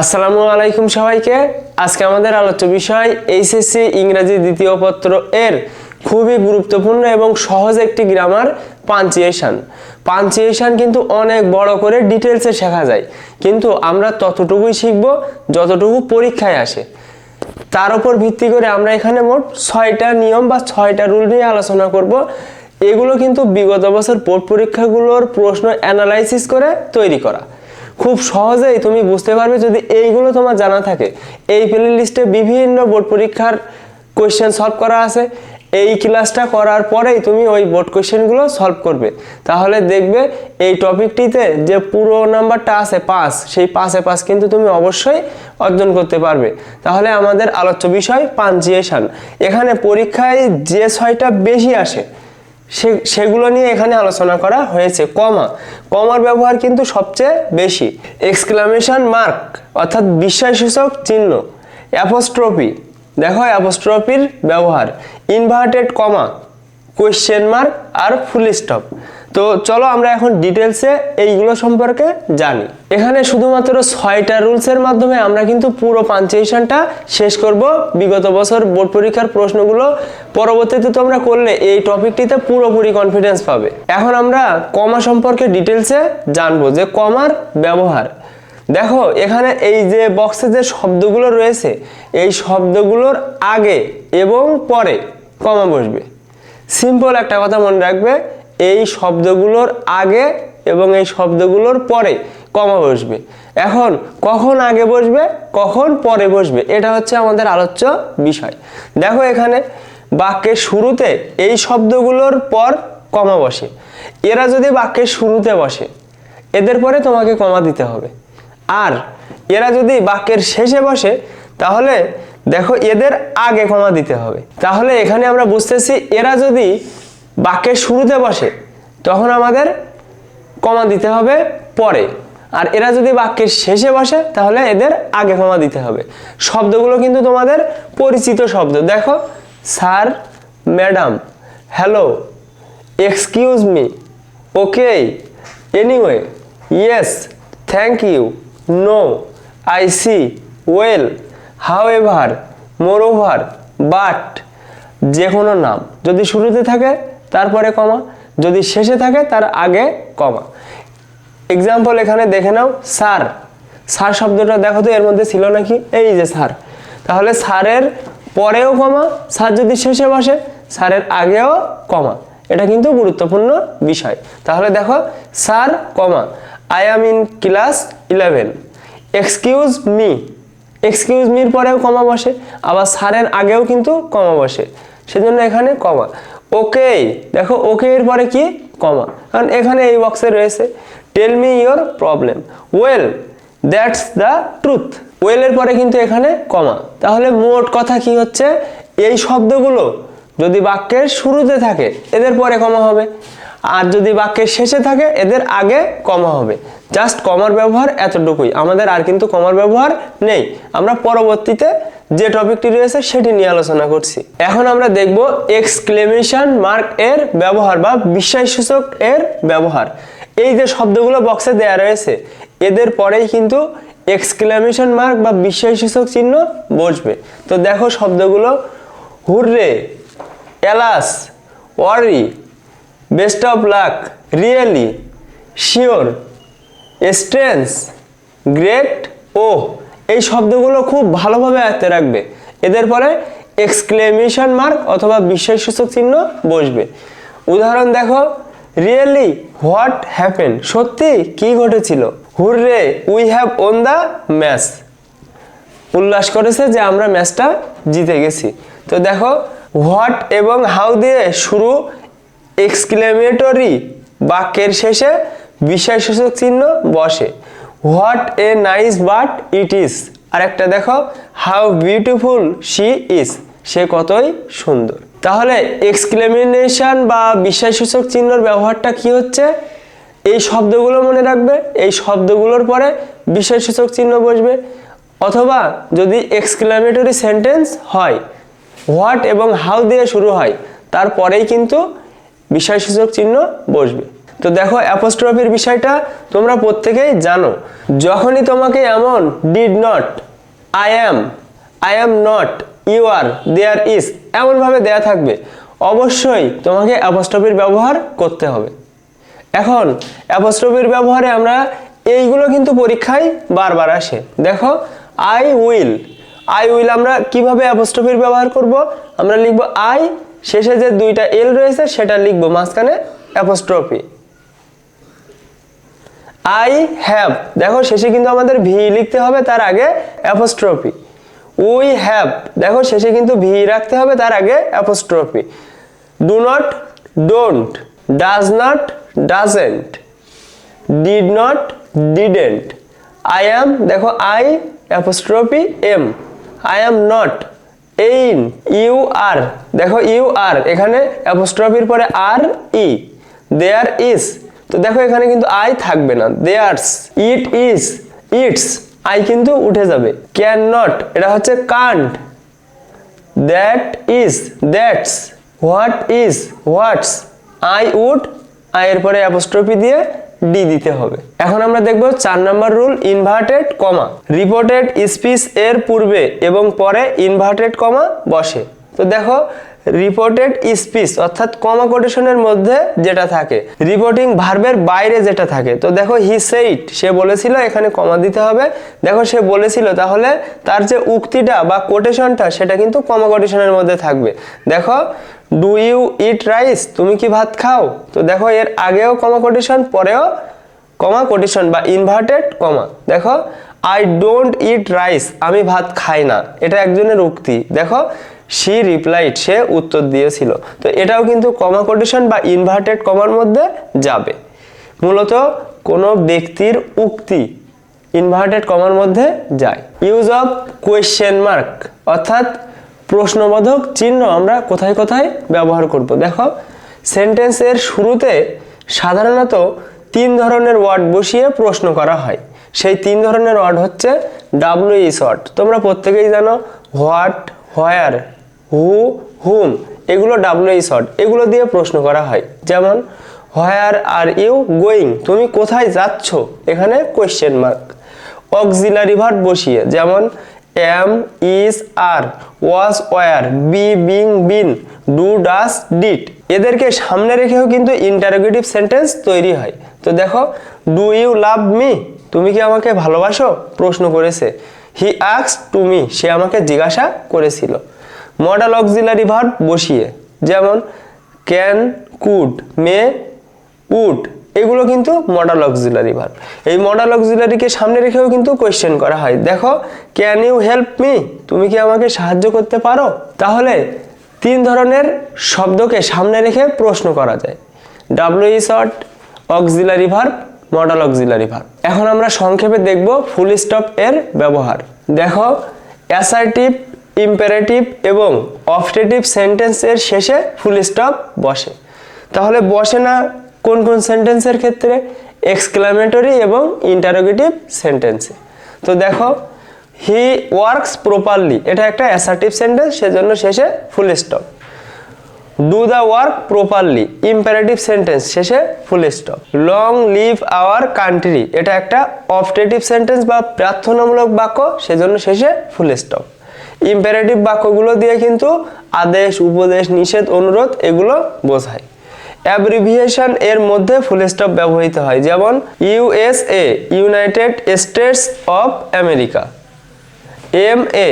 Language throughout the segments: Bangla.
আসসালামু আলাইকুম সবাইকে। আজকে আমাদের আলোচ্য বিষয় এইচএসসি ইংরাজি দ্বিতীয় পত্র এর খুবই গুরুত্বপূর্ণ এবং সহজ একটি গ্রামার পাঞ্চুয়েশন পাঞ্চিয়েশান কিন্তু অনেক বড় করে ডিটেলসে শেখা যায়। কিন্তু আমরা ততটুকুই শিখব যতটুকু পরীক্ষায় আসে। তার উপর ভিত্তি করে আমরা এখানে মোট ছয়টা নিয়ম বা ছয়টা রুল নিয়ে আলোচনা করব। এগুলো কিন্তু বিগত বছর বোর্ড পরীক্ষাগুলোর প্রশ্ন অ্যানালাইসিস করে তৈরি করা। খুব সহজেই তুমি বুঝতে পারবে যদি এইগুলো তোমার জানা থাকে। এই প্লে লিস্টে বিভিন্ন বোর্ড পরীক্ষার কোয়েশ্চেন সলভ করা আছে। এই ক্লাসটা করার পরেই তুমি ওই বোর্ড কোয়েশ্চেনগুলো সলভ করবে। তাহলে দেখবে এই টপিকটিতে যে পুরো নাম্বারটা আছে পাস সেই পাশে পাস কিন্তু তুমি অবশ্যই অর্জন করতে পারবে। তাহলে আমাদের আলোচ্য বিষয় পাঞ্চিয়েশন এখানে পরীক্ষায় যে ছয়টা বেশি আসে সে, সেগুলো নিয়ে এখানে আলোচনা করা হয়েছে। কমা। কমার ব্যবহার কিন্তু সবচেয়ে বেশি। এক্সক্লামেশন মার্ক অর্থাৎ বিশ্বাসসূচক চিহ্ন। অ্যাপোস্ট্রফি দেখো অ্যাপোস্ট্রফির ব্যবহার। ইনভার্টেড কমা কোয়েশ্চেন মার্ক আর ফুল স্টপ তো চলো আমরা এখন ডিটেলসে এইগুলো সম্পর্কে জানি। এখানে শুধুমাত্র ছয়টা রুলসের মাধ্যমে আমরা কিন্তু পুরো পাঞ্চুয়েশনটা শেষ করব। বিগত বছর বোর্ড পরীক্ষার প্রশ্নগুলো পরবর্তীতে তোমরা করলে এই টপিকটিতে পুরোপুরি কনফিডেন্স পাবে। এখন আমরা কমা সম্পর্কে ডিটেলসে জানব যে কমার ব্যবহার। দেখো, এখানে এই যে বক্সে যে শব্দগুলো রয়েছে, এই শব্দগুলোর আগে এবং পরে কমা বসবে। সিম্পল একটা কথা মনে রাখবে এই শব্দগুলোর আগে এবং এই শব্দগুলোর পরে কমা বসবে। এখন কখন আগে বসবে, কখন পরে বসবে, এটা হচ্ছে আমাদের আলোচ্য বিষয়। দেখো এখানে বাক্যের শুরুতে এই শব্দগুলোর পর কমা বসে। এরা যদি বাক্যের শুরুতে বসে, এদের পরে তোমাকে কমা দিতে হবে। আর এরা যদি বাক্যের শেষে বসে, তাহলে দেখো এদের আগে কমা দিতে হবে। তাহলে এখানে আমরা বুঝতেছি, এরা যদি বাক্যের শুরুতে বসে, তখন আমাদের কমা দিতে হবে পরে। আর এরা যদি বাক্যের শেষে বসে, তাহলে এদের আগে কমা দিতে হবে। শব্দগুলো কিন্তু তোমাদের পরিচিত শব্দ। দেখো, sir, madam, hello, excuse me, okay, anyway, yes, thank you, no, I see, well however moreover but, যে কোনো নাম। যদি শুরুতে থাকে তারপরে কমা। যদি শেষে থাকে, তার আগে কমা। এক্সাম্পল এখানে দেখে নাও, সার। সার শব্দটা দেখো তো, এর মধ্যে ছিল নাকি? এই যে সার। তাহলে সারের পরেও কমা, সার যদি শেষে বসে, সারের আগেও কমা। এটা কিন্তু গুরুত্বপূর্ণ বিষয়। তাহলে দেখো sir comma. I am in class eleven excuse me excuse Mir পরেও কমা বসে, আবার স্যারের আগেও কিন্তু কমা বসে। সেজন্য এখানে কমা। ওকে দেখো ওকে এর পরে কি? কমা। কারণ এখানে এই বক্সে রয়েছে tell me your problem well that's the truth ওয়েলের পরে কিন্তু এখানে কমা। তাহলে মোট কথা কি হচ্ছে? এই শব্দগুলো যদি বাক্যের শুরুতে থাকে, এদের পরে কমা হবে। আর যদি বাক্যের শেষে থাকে, এদের আগে কমা হবে। জাস্ট কমার ব্যবহার এতটুকুই। আমাদের আর কিন্তু কমার ব্যবহার নেই। আমরা পরবর্তীতে যে টপিকটি রয়েছে সেটি নিয়ে আলোচনা করছি। এখন আমরা দেখব এক্সক্লেমেশন মার্ক এর ব্যবহার বা বিশ্বাসসূচক এর ব্যবহার। এই যে শব্দগুলো বক্সে দেয়া রয়েছে, এদের পরেই কিন্তু এক্সক্লেমেশন মার্ক বা বিস্ময়সূচক চিহ্ন বসবে। তো দেখো শব্দগুলো, hurray, alas, worry, best of luck, really, sure strange great ও এই শব্দগুলো খুব ভালোভাবে আয়ত্তে রাখবে। এদের পরে এক্সক্লেমেশন মার্ক অথবা বিস্ময়সূচক চিহ্ন বসবে। উদাহরণ দেখো রিয়েলি হোয়াট হ্যাপেন সত্যি কি ঘটেছিল? Hurray we have won the match উল্লাস করেছে যে আমরা ম্যাচটা জিতে গেছি। তো দেখো হোয়াট এবং হাউ দিয়ে শুরু এক্সক্লেমেটরি বাক্যের শেষে বিস্ময়সূচক চিহ্ন বসে। What a nice but it is আর একটা দেখো হাউ বিউটিফুল শি ইজ সে কতই সুন্দর। তাহলে এক্সক্লেমিনেশন বা বিস্ময়সূচক চিহ্নর ব্যবহারটা কি হচ্ছে? এই শব্দগুলো মনে রাখবে, এই শব্দগুলোর পরে বিস্ময়সূচক চিহ্ন বসবে। অথবা যদি এক্সক্লামেটরি সেন্টেন্স হয় হোয়াট এবং হাউ দিয়ে শুরু হয়, তারপরেই কিন্তু বিস্ময়সূচক চিহ্ন বসবে। তো দেখো অ্যাপোস্ট্রফির বিষয়টা তোমরা প্রত্যেকেই জানো। যখনই তোমাকে এমন did not I am I am not you are there is এমনভাবে দেয়া থাকবে, অবশ্যই তোমাকে অ্যাপোস্ট্রফির ব্যবহার করতে হবে। এখন অ্যাপোস্ট্রফির ব্যবহারে আমরা এইগুলো কিন্তু পরীক্ষায় বারবার আসে। দেখো আই উইল আই উইল আমরা কীভাবে অ্যাপোস্ট্রফির ব্যবহার করব? আমরা লিখব আই শেষে যে দুইটা এল রয়েছে, সেটা লিখব মাঝখানে অ্যাপোস্ট্রফি আই হ্যাভ দেখো, শেষে কিন্তু আমাদের ভি লিখতে হবে, তার আগে অ্যাপোস্ট্রফি উই হ্যাভ দেখো, শেষে কিন্তু ভি রাখতে হবে, তার আগে apostrophe do not don't does not doesn't did not didn't I am দেখো I apostrophe M I am not ain't you are দেখো ইউ আর এখানে অ্যাপোস্ট্রফির পরে আর ই দেয়ার ইজ তো দেখো এখানে কিন্তু আই থাকবে না। There's it is it's I কিন্তু উঠে যাবে। ক্যান নট এটা হচ্ছে can't that is that's what is what's I would আয়ের পরে অ্যাপোস্ট্রফি দিয়ে ডি দিতে হবে। এখন আমরা দেখব চার number rule inverted comma reported speech এর পূর্বে এবং পরে ইনভার্টেড কমা বসে। তো দেখো রিপোর্টেড স্পিচ অর্থাৎ কমা কোটেশনের মধ্যে যেটা থাকে রিপোর্টিং ভার্বের বাইরে যেটা থাকে। তো দেখো হি সেইট সে বলেছিল, এখানে কমা দিতে হবে। দেখো, সে বলেছিল, তাহলে তার যে উক্তিটা বা কোটেশনটা সেটা কিন্তু কমা কোটেশনের মধ্যে থাকবে। দেখো ডু ইউ ইট রাইস তুমি কি ভাত খাও? তো দেখো, এর আগেও কমা কোটেশন পরেও কমা কোটেশন বা ইনভার্টেড কমা দেখো আই ডোন্ট ইট রাইস আমি ভাত খাই না। এটা একজনের উক্তি। দেখো শি রিপ্লাইড সে উত্তর দিয়েছিল। তো এটাও কিন্তু কমা কোটেশন বা ইনভার্টেড কমার মধ্যে যাবে। মূলত কোনো ব্যক্তির উক্তি ইনভার্টেড কমার মধ্যে যায়। ইউজ অফ কোয়েশ্চেন মার্ক অর্থাৎ প্রশ্নবোধক চিহ্ন আমরা কোথায় কোথায় ব্যবহার করব। দেখো সেন্টেন্সের শুরুতে সাধারণত তিন ধরনের ওয়ার্ড বসিয়ে প্রশ্ন করা হয়। সেই তিন ধরনের ওয়ার্ড হচ্ছে ডাব্লিউ ই শর্ট তোমরা প্রত্যেকেই জানো হোয়াট হোয়ার হু, হুম, এগুলো ডাব্লিউ ই শর্ট। এগুলো দিয়ে প্রশ্ন করা হয়। যেমন, হোয়ার আর ইউ গোয়িং? তুমি কোথায় যাচ্ছ? এখানে কোয়েশ্চেন মার্ক অক্সিলারি ভার্ব বসিয়ে, যেমন, am is are, was were, be being been, do does did. এদেরকে সামনে রেখেও কিন্তু ইন্টারোগেটিভ সেন্টেন্স তৈরি হয়। তো দেখো, ডু ইউ লাভ মি? তুমি কি আমাকে ভালোবাসো? প্রশ্ন করেছে। হি আক্স টু মি। সে আমাকে জিজ্ঞাসা করেছিল। মডেল অক্সিলারি ভার্ব বসিয়ে, যেমন ক্যান, কুড, মে, উড, এগুলো কিন্তু মডাল অক্সিলারি ভার্ব। এই মডাল অক্সিলারিকে সামনে রেখেও কিন্তু কোয়েশ্চেন করা হয়। দেখো ক্যান ইউ হেল্প মি তুমি কি আমাকে সাহায্য করতে পারো? তাহলে তিন ধরনের শব্দকে সামনে রেখে প্রশ্ন করা যায়। W E short auxiliary verb, modal auxiliary verb. এখন আমরা সংক্ষেপে দেখব ফুল স্টপ এর ব্যবহার। দেখো অ্যাসার্টিভ ইম্পারেটিভ এবং অফটেটিভ সেন্টেন্সের শেষে ফুল স্টপ বসে। তাহলে বসে না কোন কোন সেন্টেন্সের ক্ষেত্রে? এক্সক্লামেটরি এবং ইন্টারোগেটিভ সেন্টেন্সে তো দেখো হি ওয়ার্কস প্রপারলি এটা একটা অ্যাসার্টিভ সেন্টেন্স সেজন্য শেষে full stop do the work properly imperative sentence শেষে full stop long live our country এটা একটা অপটেটিভ সেন্টেন্স বা প্রার্থনামূলক বাক্য, সেজন্য শেষে ফুল স্টপ ইম্পারেটিভ বাক্যগুলো দিয়ে কিন্তু আদেশ, উপদেশ, নিষেধ, অনুরোধ এগুলো বোঝায়। অ্যাব্রিভিয়েশন এর মধ্যে ফুল স্টপ ব্যবহৃত হয়, যেমন USA United States of America M A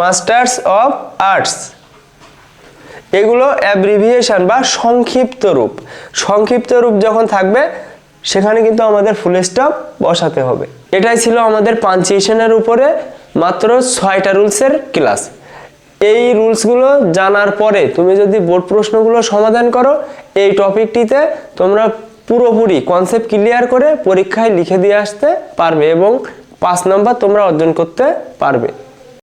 masters of arts এগুলো অ্যাব্রিভিয়েশন বা সংক্ষিপ্ত রূপ। সংক্ষিপ্ত রূপ যখন থাকবে, সেখানে কিন্তু আমাদের ফুল স্টপ বসাতে হবে। এটাই ছিল আমাদের পাঞ্চুয়েশনের উপরে মাত্র ছয়টা রুলসের ক্লাস। এই রুলসগুলো জানার পরে তুমি যদি বোর্ড প্রশ্নগুলো সমাধান করো, এই টপিকটিতে তোমরা পুরোপুরি কনসেপ্ট ক্লিয়ার করে পরীক্ষায় লিখে দিয়ে আসতে পারবে এবং পাঁচ নম্বর তোমরা অর্জন করতে পারবে।